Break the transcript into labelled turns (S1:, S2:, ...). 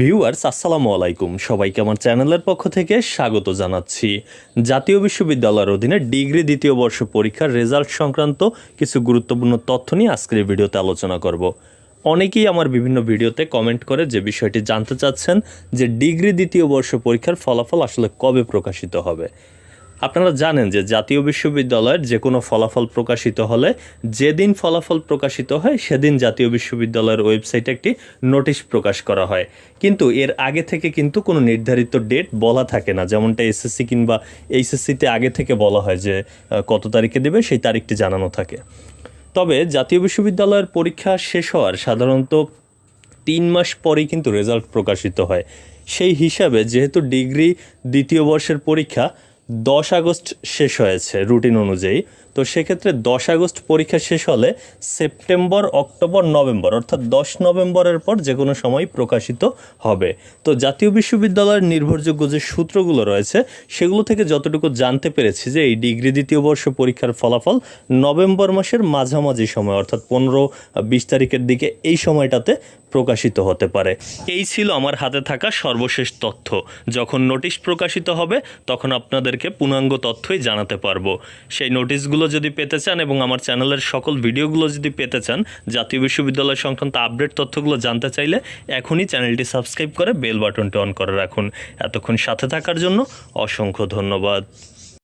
S1: Viewers, আসসালামু আলাইকুম। সবাইকে আমার চ্যানেলের পক্ষ থেকে স্বাগত জানাচ্ছি। জাতীয় বিশ্ববিদ্যালয়ের অধীনে ডিগ্রি দ্বিতীয় বর্ষ পরীক্ষার রেজাল্ট সংক্রান্ত কিছু গুরুত্বপূর্ণ তথ্য নিয়ে আজকের ভিডিওতে আলোচনা করব। অনেকেই আমার বিভিন্ন ভিডিওতে কমেন্ট করে যে বিষয়টি জানতে চাচ্ছেন যে ডিগ্রি দ্বিতীয় বর্ষ পরীক্ষার ফলাফল আসলে কবে প্রকাশিত হবে। আপনারা জানেন যে জাতীয় বিশ্ববিদ্যালয়ের যে কোনো ফলাফল প্রকাশিত হলে যেদিন ফলাফল প্রকাশিত হয়, সেদিন জাতীয় বিশ্ববিদ্যালয়ের ওয়েবসাইটে একটি নোটিশ প্রকাশ করা হয়। কিন্তু এর আগে থেকে কিন্তু কোনো নির্ধারিত ডেট বলা থাকে না। যেমনটা এসএসসি কিংবা এইচএসসিতে আগে থেকে বলা হয় যে কত তারিখে দেবে, সেই তারিখটি জানানো থাকে। তবে জাতীয় বিশ্ববিদ্যালয়ের পরীক্ষা শেষ হওয়ার সাধারণত তিন মাস পরেই কিন্তু রেজাল্ট প্রকাশিত হয়। সেই হিসাবে যেহেতু ডিগ্রি দ্বিতীয় বর্ষের পরীক্ষা দশ আগস্ট শেষ হয়েছে রুটিন অনুযায়ী। তো সেক্ষেত্রে দশ আগস্ট পরীক্ষা শেষ হলে সেপ্টেম্বর, অক্টোবর, নভেম্বর, অর্থাৎ দশ নভেম্বরের পর যে কোনো সময় প্রকাশিত হবে। তো জাতীয় বিশ্ববিদ্যালয়ের নির্ভরযোগ্য যে সূত্রগুলো রয়েছে, সেগুলো থেকে যতটুকু জানতে পেরেছি যে এই ডিগ্রি দ্বিতীয় বর্ষ পরীক্ষার ফলাফল নভেম্বর মাসের মাঝামাঝি সময়, অর্থাৎ পনেরো, বিশ তারিখের দিকে এই সময়টাতে প্রকাশিত হতে পারে। এই ছিল আমার হাতে থাকা সর্বশেষ তথ্য। যখন নোটিশ প্রকাশিত হবে, তখন আপনাদেরকে পূর্ণাঙ্গ তথ্যই জানাতে পারব। সেই নোটিশগুলো যদি পেতে চান এবং আমার চ্যানেলের সকল ভিডিওগুলো যদি পেতে চান, জাতীয় বিশ্ববিদ্যালয় সংক্রান্ত আপডেট তথ্যগুলো জানতে চাইলে এখনই চ্যানেলটি সাবস্ক্রাইব করে বেল বাটনটি অন করে রাখুন। এতক্ষণ সাথে থাকার জন্য অসংখ্য ধন্যবাদ।